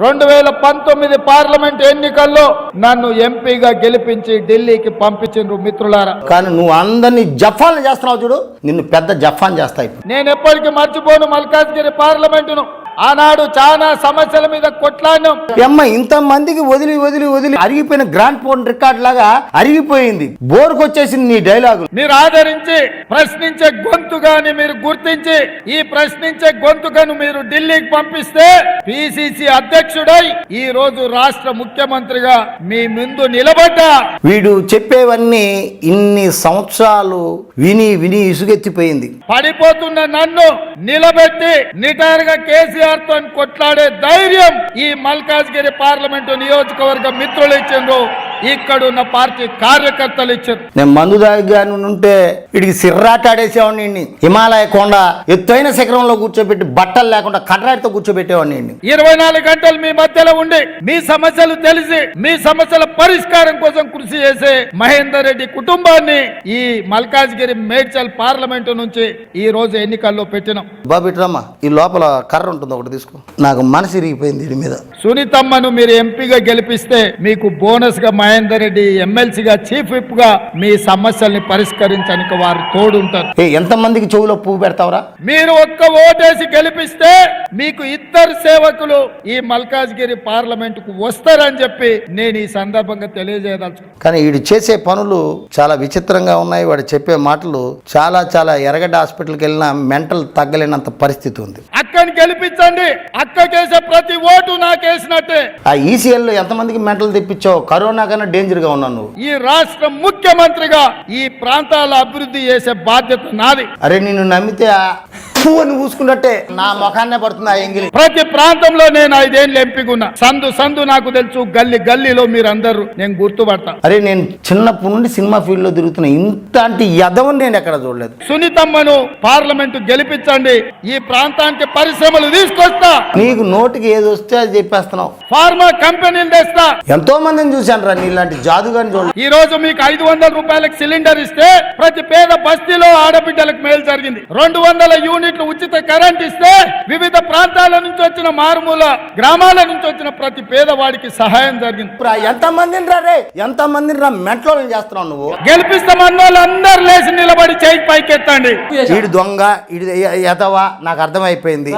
రెండు వేల పంతొమ్మిది పార్లమెంట్ ఎన్నికల్లో నన్ను ఎంపీగా గెలిపించి ఢిల్లీకి పంపించిండ్రు మిత్రులారా. కానీ నువ్వు అందరినీ జఫాన్ చేస్తున్నావు చూడు నిన్ను పెద్ద జఫాన్ చేస్తాయి నేను ఎప్పటికీ మర్చిపోను మల్కాజ్గిరి పార్లమెంటును. ఆనాడు చాలా సమస్యల మీద కొట్లాడినాం. అమ్మ ఇంత మందికి వదిలి వదిలి వదిలి అరిగిపోయిన గ్రాండ్ ఫోన్ రికార్డ్ లాగా అరిగిపోయింది. బోర్కు వచ్చేసింది నీ డైలాగులు. మీరు ఆదరించి ప్రశ్నించే గొంతుగాని మీరు గుర్తించి ఈ ప్రశ్నించే గొంతుకను మీరు ఢిల్లీకి పంపిస్తే పిసిసి అధ్యక్షుడై ఈ రోజు రాష్ట్ర ముఖ్యమంత్రిగా మీ ముందు నిలబడ్డా. వీడు చెప్పేవన్నీ ఇన్ని సంవత్సరాలు విని విని ఇసుగెత్తిపోయింది. పడిపోతున్న నన్ను నిలబెట్టి నిటారుగా కేసీఆర్ తో కొట్లాడే ధైర్యం ఈ మల్కాజ్గిరి పార్లమెంటు నియోజకవర్గ మిత్రులు ఇచ్చిండ్రు. ఇక్కడున్న పార్టీ కార్యకర్తలు ఇచ్చారు. నేను మందు దాగాను ఉంటే వీడికి సిర్రాటాడేసేవాడిని వీడిని. హిమాలయ కొండ ఎత్తైన శిఖరంలో కూర్చోబెట్టి బట్టలు లేకుండా కడ్రాటితో కూర్చోబెట్టేవాడిని వీడిని. ఇరవై నాలుగు గంటలు మీ మధ్యలో ఉండి మీ సమస్యలు తెలిసి మీ సమస్యల పరిష్కారం కోసం కృషి చేసే మహేందర్ రెడ్డి కుటుంబాన్ని ఈ మల్కాజ్గిరి మేడ్చల్ పార్లమెంటు నుంచి ఈ రోజు ఎన్నికల్లో పెట్టినాం. బాబు ఇట్రమ్మా ఈ లోపల కర్ర ఉంటుంది ఒకటి తీసుకో. నాకు మనసు ఇరిగిపోయింది వీడి మీద. సునీతమ్మను మీరు ఎంపీగా గెలిపిస్తే మీకు బోనస్గా మహేందర్ రెడ్డి ఎమ్మెల్సీగా చీఫ్ విప్గా మీ సమస్యల్ని పరిష్కరించడానికి వారు తోడుంటారు. ఎంతమందికి చెవులో పువ్వు పెడతావురా? మీరు ఒక్క ఓటేసి గెలిపిస్తే మీకు ఇద్దరు సేవకులు ఈ మల్కాజ్గిరి పార్లమెంట్కు వస్తారని చెప్పి నేను ఈ సందర్భంగా తెలియజేయదలుచు కానీ వీడు చేసే పనులు చాలా విచిత్రంగా ఉన్నాయి. వాడు చెప్పే మాటలు చాలా చాలా ఎరగడ్డ హాస్పిటల్కి వెళ్ళినా మెంటల్ తగ్గలేనంత పరిస్థితి ఉంది. అక్కని గెలిపించండి. అక్కకేసే ప్రతి ఓటు నాకేసినట్టే ఆ ఈసీఎల్లో ఎంతమందికి మెంటల్ తెప్పించావు? కరోనా కన్నా డేంజర్గా ఉన్నావు నువ్వు. ఈ రాష్ట్ర ముఖ్యమంత్రిగా ఈ ప్రాంతాల అభివృద్ధి చేసే బాధ్యత నాది. అరే నిన్ను నమ్మితే ఫు అని పూసుకున్నట్టే నా ముఖాన్నే పడుతుంది ఆ ఎంగిలి. ప్రతి ప్రాంతంలో నేను ఐదేళ్ళు ఎంపికున్నా సందు సందు నాకు తెలుసు గల్లి గల్లీలో మీరందరూ. నేను గుర్తుపడతా. అరే నేను చిన్నప్పటి నుండి సినిమా ఫీల్డ్లో తిరుగుతున్నా. ఇంతటి యదవని నేను ఎక్కడ చూడలేదు. సునీతమ్మను పార్లమెంటు గెలిపించండి. ఈ ప్రాంతానికి పరిశ్రమలు తీసుకొస్తా. నీకు నోటికి ఏది వస్తే అది చెప్పేస్తున్నావు. ఫార్మా కంపెనీలు తెస్తా. ఎంతో మందిని చూశాను రా నీలాంటి జాదుగాని చూడలేదు. ఈ రోజు మీకు ఐదు వందల రూపాయలకు సిలిండర్ ఇస్తే ప్రతి పేద బస్తీలో ఆడబిడ్డలకు మేలు జరిగింది. రెండు వందల యూనిట్లు ఉచిత కరెంట్ ఇస్తే వివిధ ప్రాంతాల నుంచి వచ్చిన మారుమూల గ్రామాల నుంచి వచ్చిన ప్రతి పేదవాడికి సహాయం జరిగింది. ఎంత మందిని రా? ఎంత మందిని రా మెంట్లో చేస్తున్నావు నువ్వు? గెలిపిస్తామన్న లేచి నిలబడి చేయి పైకెత్తండి. వీడు దొంగ వీడి ఎదవా నాకు అర్థమైపోయింది.